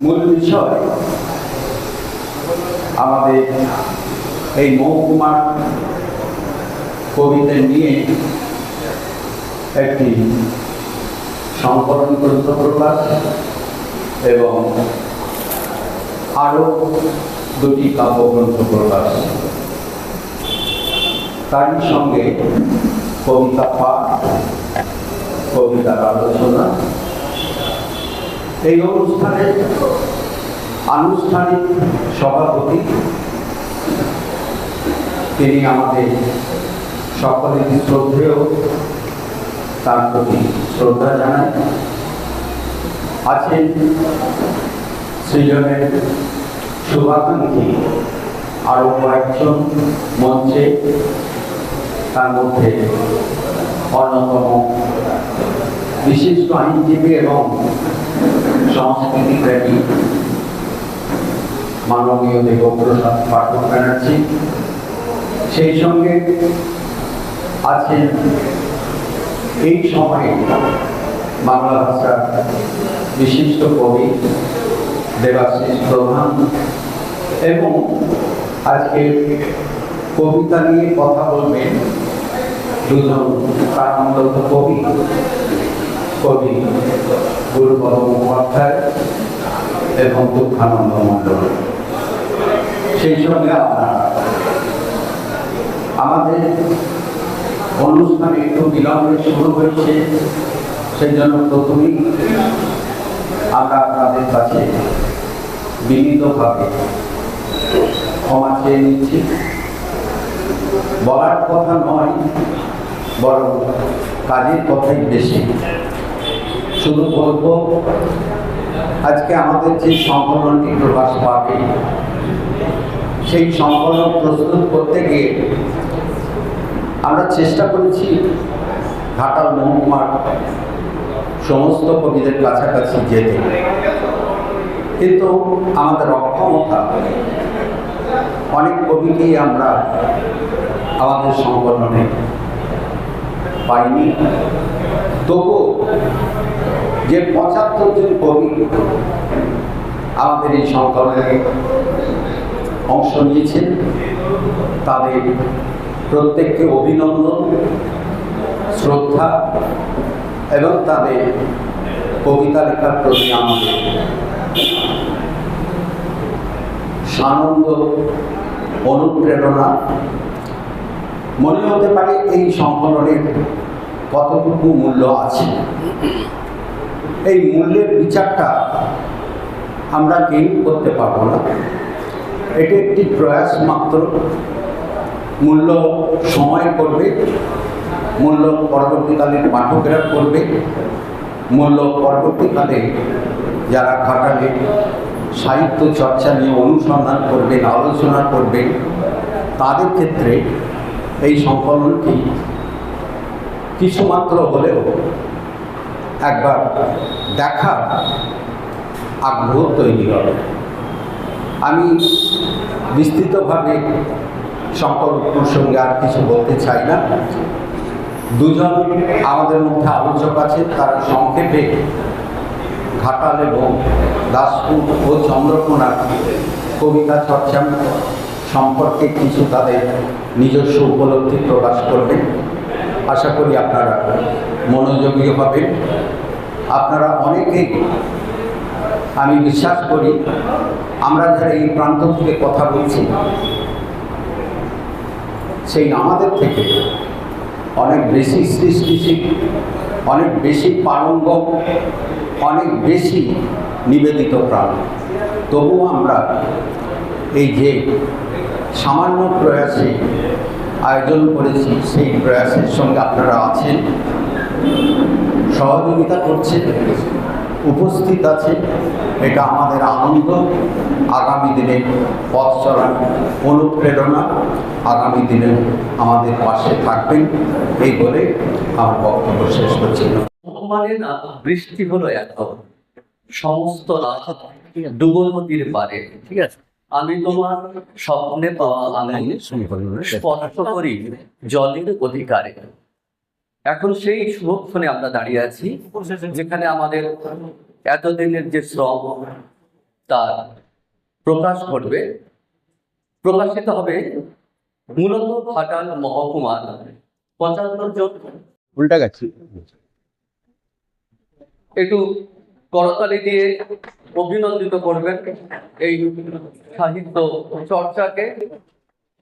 মূল বিষয় আমাদের এই মহকুমার কবিদের নিয়ে একটি সংকলন গ্রন্থ প্রকাশ এবং আরও দুটি কাব্যগ্রন্থ প্রকাশ তারই সঙ্গে কবিতা পাঠ, কবিতার আলোচনা এই অনুষ্ঠানের আনুষ্ঠানিক সভাপতি, তিনি আমাদের সকলের শ্রদ্ধেয়, তার প্রতি শ্রদ্ধা জানাই আছেন সৃজনের শুভাকাঙ্ক্ষী আরও কয়েকজন মঞ্চে, তার মধ্যে অন্যতম বিশিষ্ট আইনজীবী এবং সংস্কৃতি প্রেমী মাননীয় দেবপ্রসাদ পাঠক ব্যানার্জি। সেই সঙ্গে আছেন এই সময়ে বাংলা ভাষার বিশিষ্ট কবি, দেবাশিস প্রধান এবং আজকে কবিতা নিয়ে কথা বলবেন দুজন প্রাণবন্ত কবি। কবি গুরুপদ মুখোপাধ্যায় এবং দুঃখানন্দ মণ্ডল। সেই সঙ্গে আমাদের অনুষ্ঠান একটু বিলম্বে শুরু হয়েছে সেই জন্য প্রথমেই আমরা আপনাদের কাছে বিনীতভাবে ক্ষমা চেয়ে নিচ্ছি। বলার কথা নয়, বরং কাজের কথাই বেশি। শুধু বলব, আজকে আমাদের যে সংকলনটি প্রকাশ পাবে, সেই সংকলন প্রস্তুত করতে গিয়ে আমরা চেষ্টা করেছি ঘাটাল মহকুমার সমস্ত কবিদের কাছাকাছি যেতে। কিন্তু আমাদের অক্ষমতা, অনেক কবিকেই আমরা আমাদের সংকলনে পাইনি। তবু যে পঁচাত্তর জন কবি আমাদের এই সংকলনে অংশ নিয়েছেন, তাদের প্রত্যেককে অভিনন্দন, শ্রদ্ধা এবং তাদের কবিতা লেখার প্রতি আমাদের সানন্দ অনুপ্রেরণা। মনে হতে পারে এই সংকলনের কতটুকু মূল্য আছে? এই মূল্যের বিচারটা আমরা কেউ করতে পারব না। এটি একটি প্রয়াস মাত্র। মূল্য সময় করবে, মূল্য পরবর্তীকালে পাঠকেরা করবে। মূল্য পরবর্তীকালে যারা ঘাটালে সাহিত্য চর্চা নিয়ে অনুসন্ধান করবেন, আলোচনা করবেন, তাদের ক্ষেত্রে এই সংকলনটি কিছুমাত্র হলেও একবার দেখার আগ্রহ তৈরি হবে। আমি বিস্তৃতভাবে সকল প্রসঙ্গে আর কিছু বলতে চাই না। দুজন আমাদের মধ্যে আলোচক আছে, তারা সংক্ষেপে ঘাটাল এবং দাসপুর ও চন্দ্রকোনার কবিতা চর্চা সম্পর্কে কিছু তাদের নিজস্ব উপলব্ধি প্রকাশ করবেন। আশা করি আপনারা মনোযোগী হবেন আপনারা অনেকেই আমি বিশ্বাস করি, আমরা যারা এই প্রান্ত থেকে কথা বলছি, সেই আমাদের থেকে অনেক বেশি সৃষ্টিশীল, অনেক বেশি পারঙ্গ অনেক বেশি নিবেদিত প্রাণ। তবুও আমরা এই যে সামান্য প্রয়াসে আয়োজন করেছি, সেই প্রয়াসের সঙ্গে আপনারা আছেন। সহযোগিতা করছেন উপস্থিত আছে। এটা আমাদের আনন্দ। আগামী দিনে পথ চলার অনুপ্রেরণা আগামী দিনে আমাদের পাশে থাকবেন। এই বলে আমার বক্তব্য শেষ করছি। মানে না বৃষ্টি হলো এখন সমস্ত রাত ডুবো নদীর পারে ঠিক আছে? আমি তোমার স্বপ্নে পাওয়া আনন্দ স্পর্শ করি জলের অধিকারে। এখন সেই শুভক্ষণে আমরা দাঁড়িয়ে আছি যেখানে আমাদের এতদিনের যে শ্রম তার প্রকাশ ঘটবে। প্রকাশিত হবে মূলত ঘাটাল মহকুমার পঁচাত্তর জন। উল্টা গেছি। একটু করতালি দিয়ে অভিনন্দিত করবেন এই সাহিত্য চর্চাকে।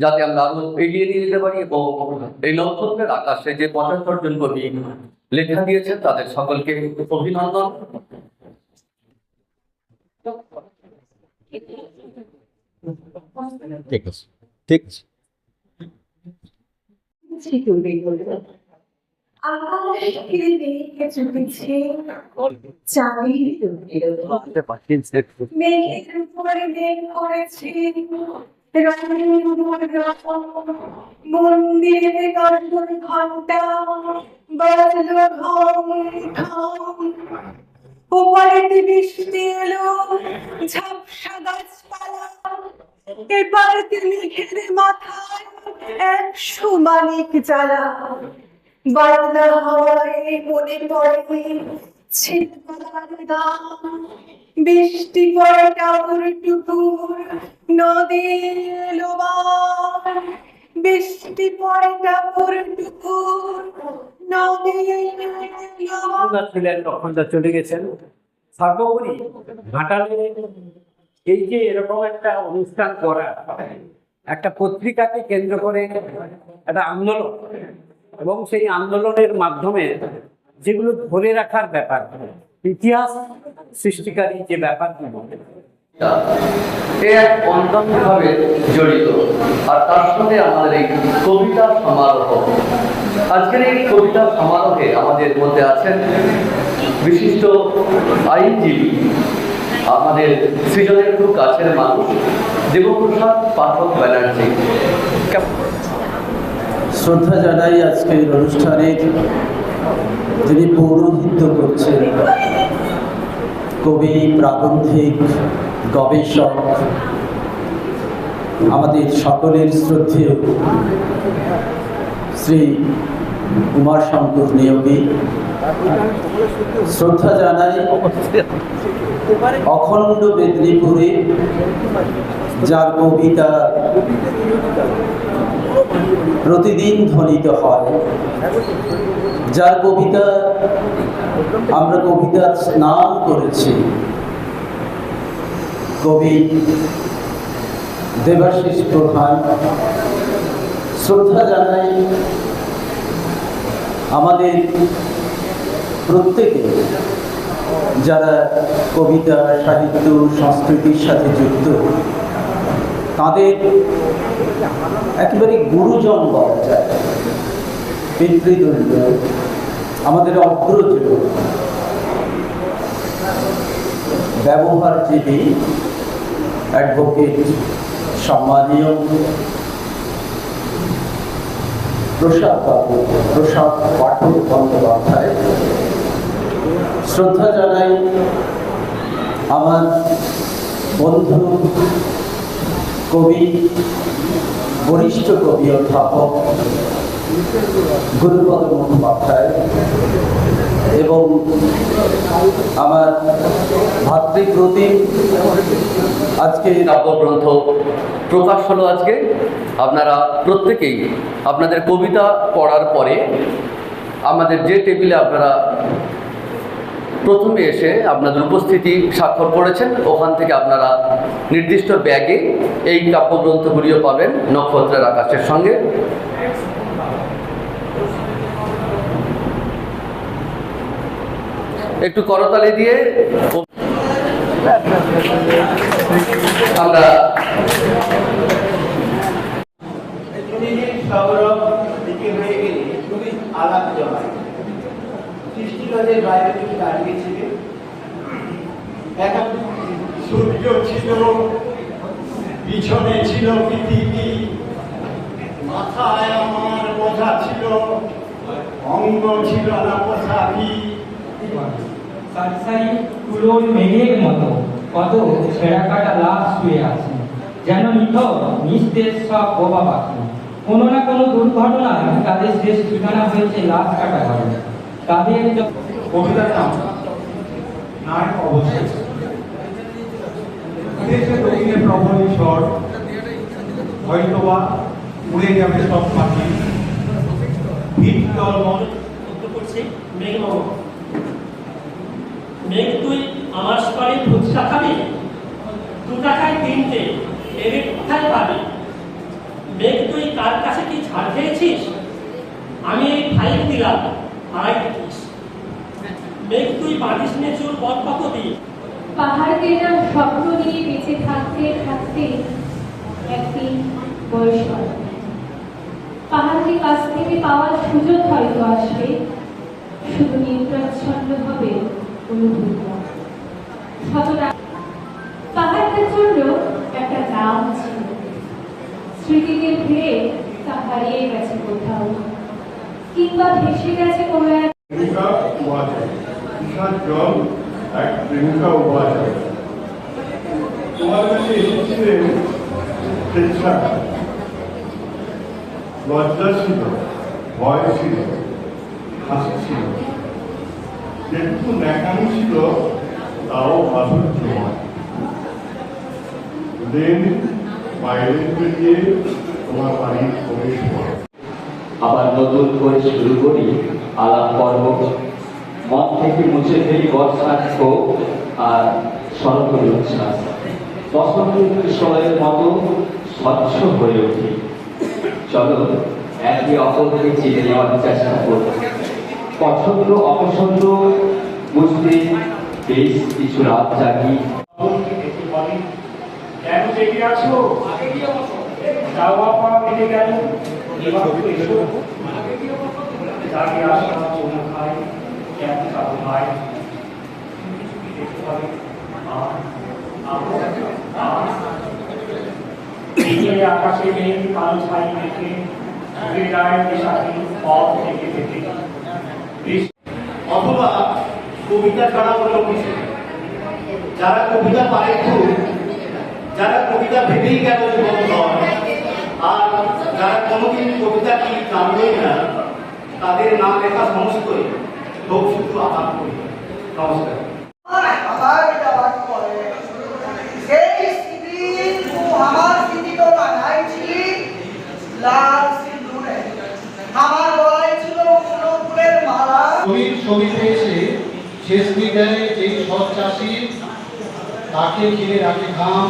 যাতে আমরা আরও এগিয়ে নিয়ে যেতে পারি এবং এই নক্ষত্রের আকাশে যে পঁচাত্তর জন কবি লেখা দিয়েছেন তাদের সকলকে অভিনন্দন। ঠিক আছে ঠিক আছে। মেঘ করেছে। মন্দিরে ঘণ্টা বাজলো ঘম বৃষ্টি এলো, ঝাপসা গাছপালা এবার তিনি ঘিরে মাথায় একশো মানিক জ্বালা। বাংলা হয়, মনে পড়ে বৃষ্টি পড়ে টাপুর টুকুর নদী বৃষ্টি পড়ে টাপুর টুকুর নদী ছিলেন তখন যা চলে গেছেন? সর্বোপরি ঘাটালে এই যে এরকম একটা অনুষ্ঠান করা, একটা পত্রিকাকে কেন্দ্র করে একটা আন্দোলন, এবং সেই আন্দোলনের মাধ্যমে যেগুলো ধরে রাখার ব্যাপার ইতিহাস সৃষ্টিকারী যে ব্যাপারগুলো এ এক অন্তরভাবে জড়িত আর তার সাথে আমাদের এই কবিতা সমারোহ। আজকের এই কবিতা সমারোহে আমাদের মধ্যে আছেন বিশিষ্ট আইনজীবী আমাদের সৃজনের খুব কাছের মানুষ দেবপ্রসাদ পাঠক ব্যানার্জি। শ্রদ্ধা জানাই আজকের অনুষ্ঠানে। যিনি পৌরোহিত্য করছেন, কবি, প্রাবন্ধিক, গবেষক, আমাদের সকলের শ্রদ্ধেয় শ্রী উমার শঙ্কর নিয়োগী। শ্রদ্ধা জানাই অখণ্ড মেদিনীপুরে যার কবিতা প্রতিদিন ধ্বনিত হয়। যার কবিতা আমরা কবিতার স্নান করেছি। কবি দেবাশিস প্রধান, শ্রদ্ধা জানাই আমাদের প্রত্যেকে যারা কবিতা, সাহিত্য, সংস্কৃতির সাথে যুক্ত। তাদের একেবারে গুরুজন বলা যায়। পিতৃদণ্ড আমাদের অগ্রজ ব্যবহারজীবী অ্যাডভোকেট সম্মানীয়, প্রসাদ বাবু প্রসাদ পাঠক বন্দ্যোপাধ্যায়। শ্রদ্ধা জানাই আমার বন্ধু কবি বরিষ্ঠ কবি, অধ্যাপক, গুরুপদ মুখোপাধ্যায় এবং আমার ভাতৃপ্রতিম আজকে কাব্যগ্রন্থ প্রকাশ হলো আজকে। আপনারা প্রত্যেকেই আপনাদের কবিতা পড়ার পরে আমাদের যে টেবিলে আপনারা প্রথমে এসে আপনাদের উপস্থিতি স্বাক্ষর করেছেন। ওখান থেকে আপনারা নির্দিষ্ট ব্যাগে এই কাব্যগ্রন্থগুলিও পাবেন নক্ষত্রের আকাশের সঙ্গে। একটু করতালি দিয়ে আমরা দিনের সৌরভ দিকে হয়ে গেলে খুবই আলাপ জমায় সৃষ্টিগতের বাইরে থেকে দাঁড়িয়েছিলেন এখন সূর্য ছিল পিছনে ছিল পৃথিবী মাথায় আমার বোঝা ছিল অঙ্গ ছিল না পোশাকি সারি সারি তুলোর মেঘের মতো কত ছেঁড়া কাটা লাশ শুয়ে আছে। যেন নিত নিস্তেজ সব বোবা পাখি। কোনো না কোনো দুর্ঘটনায় তাদের শেষ ঠিকানা হয়েছে লাশ কাটা ঘরে। তাদের কবিতার নাম নায়ক অবশ্যই। ঝড় ঝড় হয়তোবা উড়ে যাবে সব পাখি। মেঘ তুই আমার সুপারি ফুচকা খাবি? দু টাকায় তিনটে এর কোথায় পাবি? মেঘ, তুই কার কাছে কি ছাড় খেয়েছিস? আমি এই ফাইল দিলাম আড়াই মেঘ তুই নে চুল পথ কত দিয়ে। পাহাড়কে না স্বপ্ন নিয়ে বেঁচে থাকতে থাকতে একদিন বয়স পাহাড়কে কাছ থেকে পাওয়ার সুযোগ হয়তো আসবে শুধু নির্প্রাচ্ছন্ন হবে অনুভূতি। পাহাড়টার জন্য একটা নাম ছিল। স্মৃতিতে ফিরে তা হারিয়ে গেছে কোথাও। কিংবা ভেসে গেছে কোনো এক বিশাল জল, এক প্রেমিকা উবা তোমার কাছে এসেছিলেন স্বেচ্ছা। লজ্জা ছিল, ভয় ছিল, হাসি ছিল। যেটুকু ন্যাকামি ছিল, তাও মাধুর্যময় দিন বাইরে বেরিয়ে তোমার বাড়ির প্রবেশ আবার নতুন করে শুরু করি আলাপ পর্ব। থেকে মুছে ফেলি বর্ষার ক্ষোভ আর শরতের উচ্ছ্বাস? বসন্তের সময়ের মতো স্বচ্ছ হয়ে উঠি। চলো, একে অপরকে চিনে নেওয়ার চেষ্টা করব। পছন্দ, অপছন্দ, বুঝতে বেশ কিছু রাত জাগি। কেন জেগে আছো? গেল। এবার আসা খাই। অথবা কবিতা ছাড়া হলো কিছু। যারা কবিতা খুব, যারা কবিতা ভেবেই গেল আর যারা কোনোদিন কবিতা কি জানবেই না, তাদের না লেখা সমস্তই লোক শুধু করি। নমস্কার। ছবিতে এসে শেষ বিজ্ঞানে যেই সৎ চাষি তাকে ঘিরে রাখে ঘাম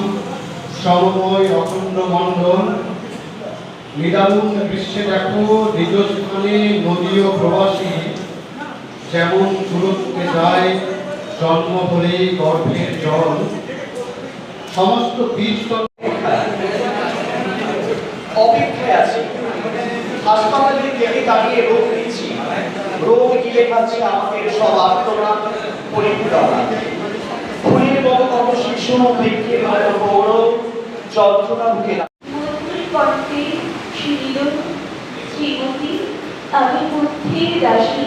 সমময় অখণ্ড মণ্ডল। নিদারুণ দৃশ্যে দেখো নিজ স্থানে নদী ও প্রবাসী। যেমন দূরত্বে যায় জন্ম হলে গর্ভের জল। সমস্ত বীজতল অপেক্ষায় আছি। হাসপাতালে গেলে দাঁড়িয়ে রোগ দিচ্ছি। রোগ গিলে খাচ্ছে আমাদের সব আত্মনা পরিপূরণা ফুলের মতো কত শিশু মতো গৌরব যন্ত্রণা মন্ত্রী শ্রীমতী আমি বুদ্ধির দাসী।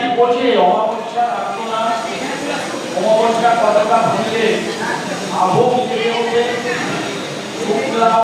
কি বোঝে অমাবস্যা রাখতো না। অমাবস্যা কথাটা ভাঙলে জেগে ওঠে